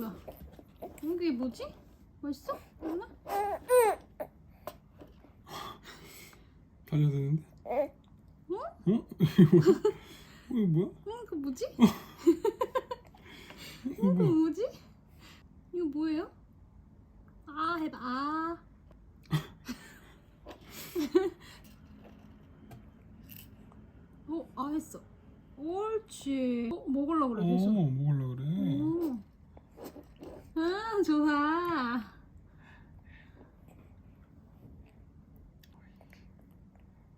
뭐야? 이게 뭐지? 맛있어? 누나? 달려드는데? 응? 어? 이거 뭐야? 응, 그 뭐지? 이거 뭐야? 뭐지? 이거 뭐예요? 아 해봐 아 어, 아 했어 옳지 어, 먹으려고 그래 계속 어, 먹으려고 그래 오. 아, 좋아.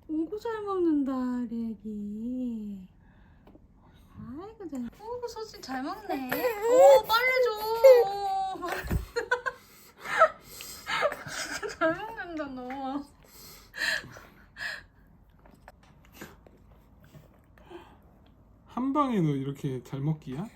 오구 잘 먹는다, 우리 애기. 아이고, 잘. 오구 소식 잘 먹네. 오, 빨리 줘. 잘 먹는다, 너. 한 방에 너 이렇게 잘 먹기야?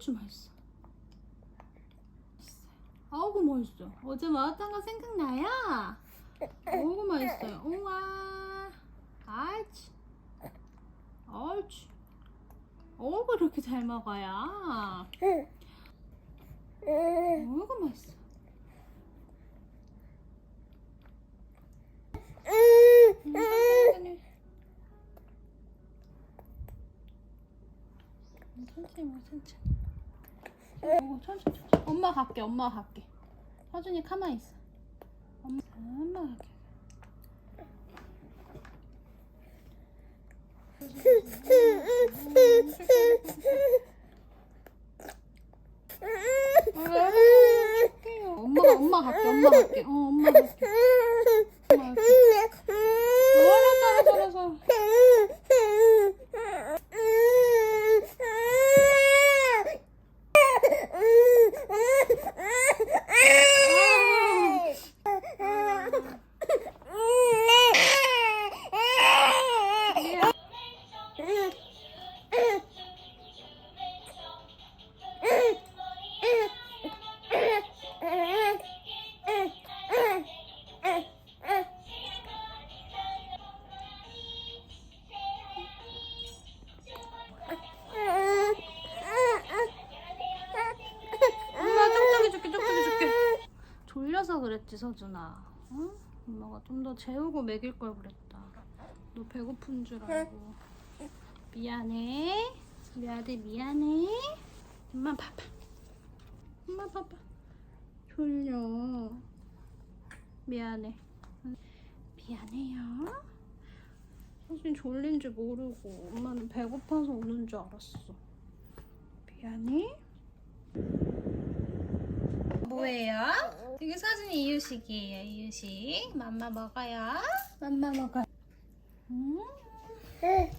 얼추 맛있어. 아우고 맛있어. 어제 먹었던 거 생각나요? 어이구 맛있어요. 우와. 아이치. 얼추 어이구 이렇게 잘 먹어요? 어이구 맛있어. 음, 천천히 천천히 먹어 천천히 어, 천천히 천천히 엄마 갈게 엄마 갈게. 서준이 가만히 있어. 엄마 갈게 졸려서 그랬지 서준아. 응? 엄마가 좀 더 재우고 먹일 걸 그랬다. 너 배고픈 줄 알고. 미안해. 우리 아들 미안해. 엄마 봐봐. 엄마 봐봐. 졸려. 미안해. 응. 미안해요. 서준 졸린 줄 모르고 엄마는 배고파서 오는 줄 알았어. 미안해 뭐예요? 이게 사진이 이유식이에요, 이유식. 맘마 먹어요. 맘마 먹어요. 음. 어.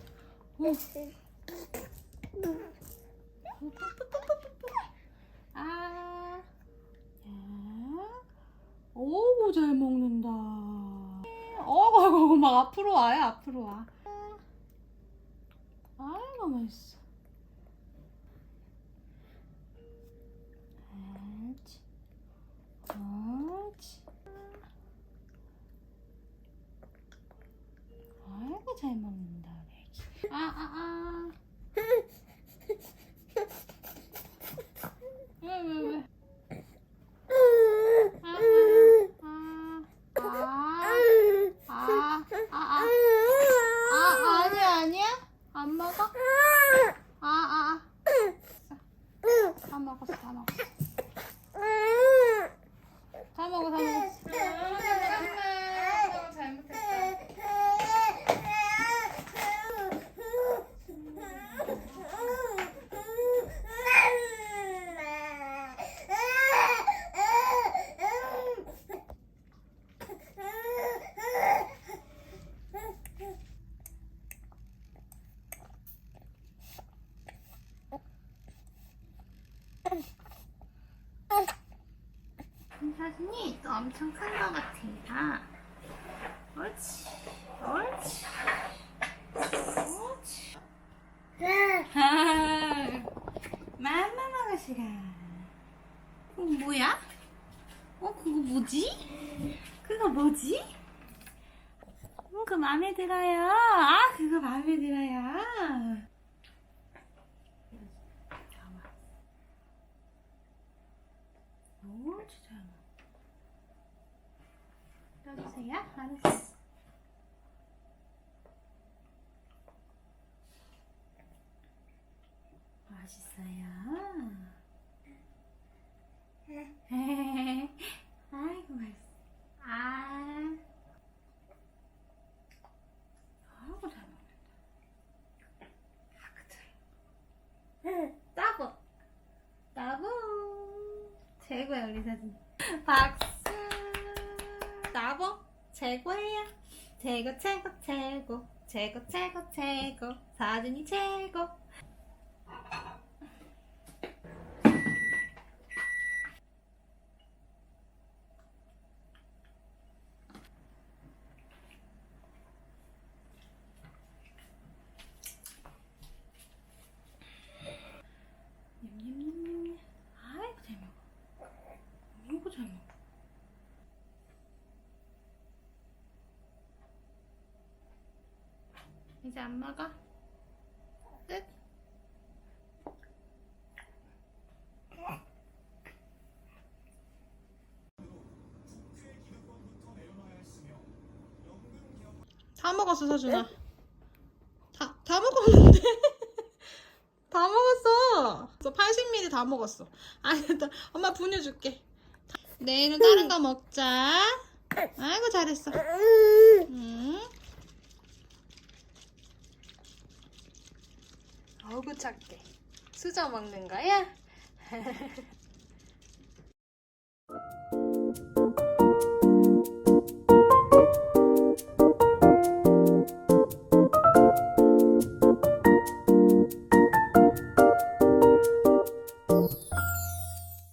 아. 야. 오고 잘 먹는다. 어구, 어구, 막 앞으로 와요, 앞으로 와. 아이고, 맛있어. 옳지. 옳지. 아이고 잘 먹는다 우리 애기. 아아 아. 왜 왜 왜? 아, 아, 아, 아, 아, 아, 아, 아니야, 아니야? 안 먹어? 아, 아, 아. 다 먹었어, 다 먹었어. 다 먹어, 다 먹었어. 엄마, 잘못했다. 사진이 또 엄청 큰 것 같아. 옳지, 옳지, 옳지. 맘마 시간. 그거 뭐야? 어, 그거 뭐지? 그거 뭐지? 어, 그거 마음에 들어요. 아, 그거 마음에 들어요. 오, 진짜. 떠주세요. 알았어. 맛있어요. 아이고 맛있어. 아. 아이고 잘 먹는다. 아그 잘. 따고. 따고. 최고야 우리 사진. 박수. 최고예요. 최고 최고 최고 최고 최고 최고 사진이 최고. 냠냠냠냠. 아이고 잘 먹어. 아이고 잘 먹어. 이제 안 먹어? 끝? 다 먹었어 서준아. 다, 다 먹었는데? 다 먹었어. 80ml 다 먹었어. 아니 나 엄마 분유 줄게. 내일은 다른 거 먹자. 아이고 잘했어. 음. 어구 작게 수저 먹는 거야?